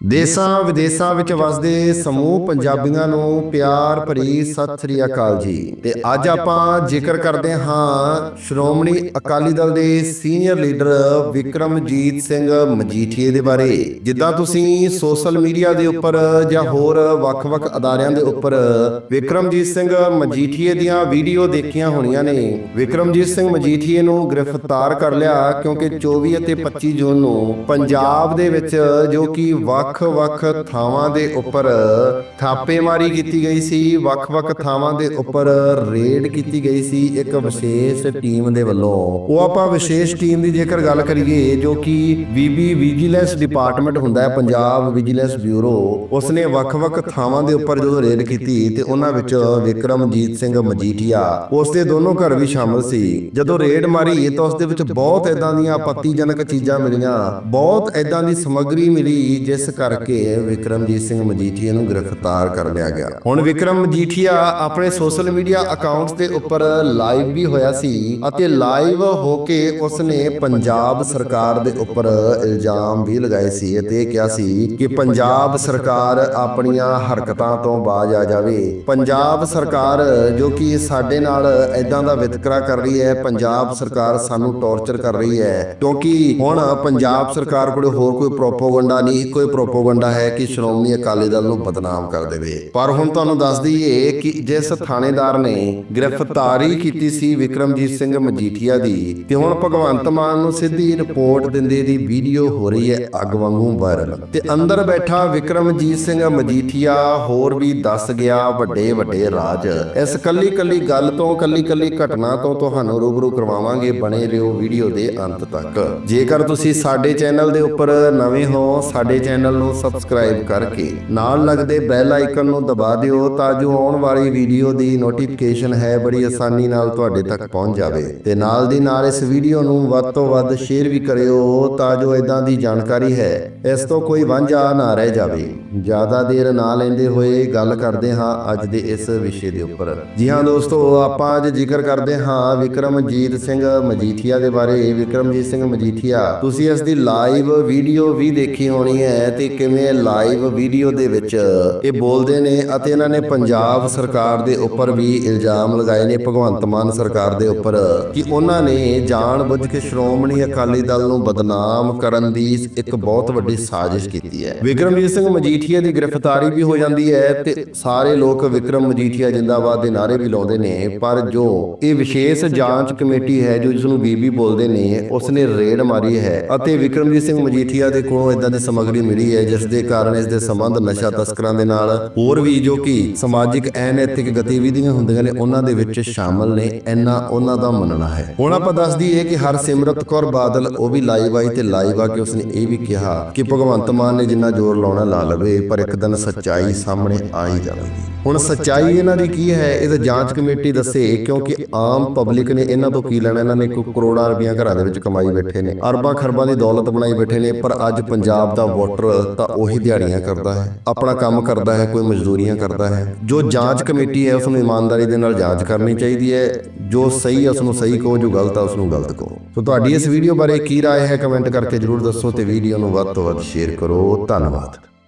ਦੇਸਾਂ ਵਿਦੇਸਾਂ ਵਿੱਚ ਵਸਦੇ ਸਮੂਹ ਪੰਜਾਬੀਆਂ ਨੂੰ ਪਿਆਰ ਭਰੀ ਸਤਿ ਸ੍ਰੀ ਅਕਾਲ ਜੀ। ਤੇ ਅੱਜ ਆਪਾਂ ਜ਼ਿਕਰ ਕਰਦੇ ਹਾਂ ਸ਼੍ਰੋਮਣੀ ਅਕਾਲੀ ਦਲ ਦੇ ਸੀਨੀਅਰ ਲੀਡਰ ਵਿਕਰਮਜੀਤ ਸਿੰਘ ਮਜੀਠੀਏ ਦੇ ਬਾਰੇ। ਜਿੱਦਾਂ ਤੁਸੀਂ ਸੋਸ਼ਲ ਮੀਡੀਆ ਦੇ ਉੱਪਰ ਜਾਂ ਹੋਰ ਵੱਖ-ਵੱਖ ਅਦਾਰਿਆਂ ਦੇ ਉੱਪਰ ਵਿਕਰਮਜੀਤ ਸਿੰਘ ਮਜੀਠੀਏ ਦੀਆਂ ਵੀਡੀਓ ਦੇਖੀਆਂ ਹੋਣੀਆਂ ਨੇ। ਵਿਕਰਮਜੀਤ ਸਿੰਘ ਮਜੀਠੀਏ ਨੂੰ ਗ੍ਰਿਫਤਾਰ ਕਰ ਲਿਆ ਕਿਉਂਕਿ 24 ਅਤੇ 25 ਜੂਨ ਨੂੰ ਪੰਜਾਬ ਦੇ ਵਿੱਚ ਜੋ ਕਿ ਵੱਖ-ਵੱਖ ਥਾਵਾਂ ਦੇ ਉੱਪਰ ਥਾਪੇਮਾਰੀ ਕੀਤੀ ਗਈ ਸੀ ਵੱਖ-ਵੱਖ ਥਾਵਾਂ ਦੇ ਉੱਪਰ ਰੇਡ ਕੀਤੀ ਗਈ ਸੀ ਇੱਕ ਵਿਸ਼ੇਸ਼ ਟੀਮ ਦੇ ਵੱਲੋਂ। ਉਹ ਆਪਾਂ ਵਿਸ਼ੇਸ਼ ਟੀਮ ਦੀ ਜੇਕਰ ਗੱਲ ਕਰੀਏ, ਜੋ ਕਿ ਬੀਬੀ ਵਿਜੀਲੈਂਸ ਡਿਪਾਰਟਮੈਂਟ ਹੁੰਦਾ ਹੈ, ਪੰਜਾਬ ਵਿਜੀਲੈਂਸ ਬਿਊਰੋ, ਉਸਨੇ ਵੱਖ-ਵੱਖ ਥਾਵਾਂ ਦੇ ਉੱਪਰ ਜਦੋਂ ਰੇਡ ਕੀਤੀ ਤੇ ਉਹਨਾਂ ਵਿੱਚ ਵਿਕਰਮਜੀਤ ਸਿੰਘ ਮਜੀਠੀਆ ਉਸ ਦੇ ਦੋਨੋਂ ਘਰ ਵੀ ਸ਼ਾਮਲ ਸੀ। ਜਦੋਂ ਰੇਡ ਮਾਰੀ ਤਾਂ ਉਸ ਦੇ ਵਿੱਚ ਬਹੁਤ ਇਦਾਂ ਦੀਆਂ ਆਪੱਤੀਜਨਕ ਚੀਜ਼ਾਂ ਮਿਲੀਆਂ, ਬਹੁਤ ਇਦਾਂ ਦੀ ਸਮੱਗਰੀ ਮਿਲੀ, ਜਿਸ ਕਰਕੇ ਵਿਕਰਮਜੀਤ ਸਿੰਘ ਮਜੀਠੀਆ ਨੂੰ ਗ੍ਰਿਫਤਾਰ ਕਰ ਲਿਆ ਗਿਆ। ਹੁਣ ਵਿਕਰਮ ਮਜੀਠੀਆ ਆਪਣੇ ਸੋਸ਼ਲ ਮੀਡੀਆ ਅਕਾਊਂਟਸ ਦੇ ਉੱਪਰ ਲਾਈਵ ਵੀ ਹੋਇਆ ਸੀ ਅਤੇ ਲਾਈਵ ਹੋ ਕੇ ਉਸਨੇ ਪੰਜਾਬ ਸਰਕਾਰ ਦੇ ਉੱਪਰ ਇਲਜ਼ਾਮ ਵੀ ਲਗਾਏ ਸੀ ਅਤੇ ਕਿਹਾ ਸੀ ਕਿ ਪੰਜਾਬ ਸਰਕਾਰ ਆਪਣੀਆਂ ਹਰਕਤਾਂ ਤੋਂ ਬਾਜ਼ ਆ ਜਾਵੇ। ਪੰਜਾਬ ਸਰਕਾਰ ਜੋ ਕਿ ਸਾਡੇ ਨਾਲ ਐਦਾਂ ਦਾ ਵਿਤਕਰਾ ਕਰ ਰਹੀ ਹੈ, ਪੰਜਾਬ ਸਰਕਾਰ ਸਾਨੂੰ ਟੌਰਚਰ ਕਰ ਰਹੀ ਹੈ, ਕਿਉਂਕਿ ਹੁਣ ਪੰਜਾਬ ਸਰਕਾਰ ਕੋਲ ਹੋਰ ਕੋਈ ਪ੍ਰੋਪੋਗੰਡਾ ਨਹੀਂ, ਕੋਈ ਪ੍ਰੋਪੋਗੰਡਾ ਹੈ ਕਿ ਸ਼੍ਰੋਮਣੀ ਅਕਾਲੀ ਦਲ ਨੂੰ ਬਦਨਾਮ ਕਰ ਦੇਵੇ। ਪਰ ਹੁਣ ਤੁਹਾਨੂੰ ਦੱਸ ਦਈਏ ਕਿ ਜਿਸ ਥਾਣੇਦਾਰ ਨੇ ਗ੍ਰਿਫਤਾਰੀ ਕੀਤੀ ਸੀ ਵਿਕਰਮਜੀਤ ਸਿੰਘ ਮਜੀਠੀਆ ਦੀ, ਤੇ ਹੁਣ ਭਗਵੰਤ ਮਾਨ ਨੂੰ ਸਿੱਧੀ ਰਿਪੋਰਟ ਦਿੰਦੇ ਦੀ ਵੀਡੀਓ ਹੋ ਰਹੀ ਹੈ ਅੱਗ ਵਾਂਗੂ ਵਾਇਰਲ। ਤੇ ਅੰਦਰ ਬੈਠਾ ਵਿਕਰਮਜੀਤ ਸਿੰਘ ਮਜੀਠੀਆ ਹੋਰ ਵੀ ਦੱਸ ਗਿਆ, ਵੱਡੇ ਵੱਡੇ ਰਾਜ। ਇਸ ਕੱਲੀ ਕੱਲੀ ਗੱਲ ਤੋਂ ਕੱਲੀ ਕੱਲੀ ਘਟਨਾ ਤੋਂ ਤੁਹਾਨੂੰ ਰੂਬਰੂ ਕਰਵਾਵਾਂਗੇ ਬਣੇ ਰਹੋ ਵੀਡੀਓ ਦੇ ਅੰਤ ਤੱਕ। ਜੇਕਰ ਤੁਸੀਂ ਸਾਡੇ ਚੈਨਲ ਦੇ ਉੱਪਰ ਨਵੇਂ ਹੋ, ਸਾਡੇ ਚੈਨਲ ਨੂੰ ਸਬਸਕ੍ਰਾਈਬ ਕਰਕੇ ਨਾਲ ਲੱਗਦੇ ਬੈਲ ਆਈਕਨ ਨੂੰ ਦਬਾ ਦਿਓ ਤਾਂ ਜੋ ਆਉਣ ਵਾਲੀ ਵੀਡੀਓ ਦੀ ਨੋਟੀਫਿਕੇਸ਼ਨ ਹੈ ਬੜੀ ਆਸਾਨੀ ਨਾਲ ਤੁਹਾਡੇ ਤੱਕ ਪਹੁੰਚ ਜਾਵੇ। ਤੇ ਨਾਲ ਦੀ ਨਾਲ ਇਸ ਵੀਡੀਓ ਨੂੰ ਵੱਧ ਤੋਂ ਵੱਧ ਸ਼ੇਅਰ ਵੀ ਕਰਿਓ ਤਾਂ ਜੋ ਇਦਾਂ ਦੀ ਜਾਣਕਾਰੀ ਹੈ, ਇਸ ਤੋਂ ਕੋਈ ਵਾਂਝਾ ਨਾ ਰਹਿ ਜਾਵੇ। ਜ਼ਿਆਦਾ ਦੇਰ ਨਾ ਲੈਂਦੇ ਹੋਏ ਗੱਲ ਕਰਦੇ ਹਾਂ ਅੱਜ ਦੇ ਇਸ ਵਿਸ਼ੇ ਦੇ ਉੱਪਰ। ਜੀ ਹਾਂ ਦੋਸਤੋ, ਆਪਾਂ ਅੱਜ ਜ਼ਿਕਰ ਕਰਦੇ ਹਾਂ ਵਿਕਰਮਜੀਤ ਸਿੰਘ ਮਜੀਠੀਆ ਦੇ ਬਾਰੇ। ਵਿਕਰਮਜੀਤ ਸਿੰਘ ਮਜੀਠੀਆ, ਤੁਸੀਂ ਇਸ ਦੀ ਲਾਈਵ ਵੀਡੀਓ ਵੀ ਦੇਖੀ ਹੋਣੀ ਹੈ ਤੇ ਕਿਵੇਂ ਲਾਈਵ ਵੀਡੀਓ ਦੇ ਵਿੱਚ ਇਹ ਬੋਲਦੇ ਨੇ ਅਤੇ ਇਹਨਾਂ ਨੇ ਪੰਜਾਬ ਸਰਕਾਰ ਦੇ ਉੱਪਰ ਵੀ ਇਲਜ਼ਾਮ ਲਗਾਏ ਨੇ, ਭਗਵੰਤ ਮਾਨ ਸਰਕਾਰ ਦੇ ਉੱਪਰ, ਕਿ ਉਹਨਾਂ ਨੇ ਜਾਣਬੁੱਝ ਕੇ ਸ਼੍ਰੋਮਣੀ ਅਕਾਲੀ ਦਲ ਨੂੰ ਬਦਨਾਮ ਕਰਨ ਦੀ ਇੱਕ ਬਹੁਤ ਵੱਡੀ ਸਾਜ਼ਿਸ਼ ਕੀਤੀ ਹੈ। ਵਿਕਰਮਜੀਤ ਸਿੰਘ ਮਜੀਠੀਆ ਦੀ ਗ੍ਰਿਫਤਾਰੀ ਵੀ ਹੋ ਜਾਂਦੀ ਹੈ ਤੇ ਸਾਰੇ ਲੋਕ ਵਿਕਰਮ ਮਜੀਠੀਆ ਜਿੰਦਾਬਾਦ ਦੇ ਨਾਰੇ ਵੀ ਲਾਉਂਦੇ ਨੇ, ਪਰ ਜੋ ਇਹ ਵਿਸ਼ੇਸ਼ ਜਾਂਚ ਕਮੇਟੀ ਹੈ, ਜੋ ਜਿਸ ਨੂੰ ਬੀਬੀ ਬੋਲਦੇ ਨੇ, ਉਸਨੇ ਰੇਡ ਮਾਰੀ ਹੈ ਅਤੇ ਵਿਕਰਮਜੀਤ ਸਿੰਘ ਮਜੀਠੀਆ ਦੇ ਕੋਲੋਂ ਇਦਾਂ ਦੀ ਸਮੱਗਰੀ ਮਿਲੀ ਹੈ, ਜਿਸ ਦੇ ਕਾਰਨ ਇਸ ਦੇ ਸੰਬੰਧ ਨਸ਼ਾ ਤਸਕਰਾਂ ਦੇ ਨਾਲ ਹੋਰ ਵੀ ਜੋ ਕਿ ਸਮਾਜਿਕ ਅਨੈਤਿਕ ਗਤੀਵਿਧੀਆਂ ਹੁੰਦੀਆਂ ਨੇ, ਉਹਨਾਂ ਦੇ ਵਿੱਚ ਸ਼ਾਮਲ ਨੇ, ਇੰਨਾ ਉਹਨਾਂ ਦਾ ਮੰਨਣਾ ਹੈ। ਹੁਣ ਆਪਾਂ ਦੱਸ ਦਈਏ ਕਿ ਹਰਸਿਮਰਤ ਕੌਰ ਬਾਦਲ, ਉਹ ਵੀ ਲਾਈਵ ਆਈ ਤੇ ਲਾਈਵ ਆ ਕੇ ਉਸਨੇ ਇਹ ਵੀ ਕਿਹਾ ਕਿ ਭਗਵੰਤ ਮਾਨ ਨੇ ਜਿੰਨਾ ਜ਼ੋਰ ਲਾਉਣਾ ਲਾ ਲਵੇ, ਪਰ ਇੱਕ ਦਿਨ ਸੱਚਾਈ ਸਾਹਮਣੇ ਆ ਹੀ ਜਾਵੇਗੀ। ਹੁਣ ਸੱਚਾਈ ਇਹਨਾਂ ਦੀ ਕੀ ਹੈ, ਇਹ ਤਾਂ ਜਾਂਚ ਕਮੇਟੀ ਦੱਸੇ, ਕਿਉਂਕਿ ਆਮ ਪਬਲਿਕ ਨੇ ਇਹਨਾਂ ਤੋਂ ਕੀ ਲੈਣਾ, ਇਹਨਾਂ ਨੇ ਕੋਈ ਕਰੋੜਾਂ ਰੁਪਈਆ ਘਰਾਂ ਦੇ ਵਿੱਚ ਕਮਾਈ ਬੈਠੇ ਨੇ, ਅਰਬਾਂ ਖਰਬਾਂ ਦੀ ਦੌਲਤ ਬਣਾਈ ਬੈਠੇ ਨੇ, ਪਰ ਅੱਜ ਪੰਜਾਬ ਦਾ ਵੋਟਰ ਤਾਂ ਉਹੀ ਦਿਹਾੜੀਆਂ ਕਰਦਾ ਹੈ ਆਪਣਾ ਕੰਮ ਕਰਦਾ ਹੈ ਕੋਈ ਮਜ਼ਦੂਰੀਆਂ ਕਰਦਾ ਹੈ ਜੋ ਜਾਂਚ ਕਮੇਟੀ ਹੈ ਉਸ ਨੂੰ ਇਮਾਨਦਾਰੀ ਦੇ ਨਾਲ ਜਾਂਚ ਕਰਨੀ ਚਾਹੀਦੀ ਹੈ ਜੋ ਸਹੀ ਹੈ ਉਸ ਨੂੰ ਸਹੀ ਕਹੋ ਜੋ ਗਲਤ ਹੈ ਉਸ ਨੂੰ ਗਲਤ ਕਹੋ ਸੋ ਤੁਹਾਡੀ ਇਸ ਵੀਡੀਓ ਬਾਰੇ ਕੀ رائے ਹੈ ਕਮੈਂਟ ਕਰਕੇ ਜਰੂਰ ਦੱਸੋ ਤੇ ਵੀਡੀਓ ਨੂੰ ਵੱਧ ਤੋਂ ਵੱਧ ਸ਼ੇਅਰ ਕਰੋ ਧੰਨਵਾਦ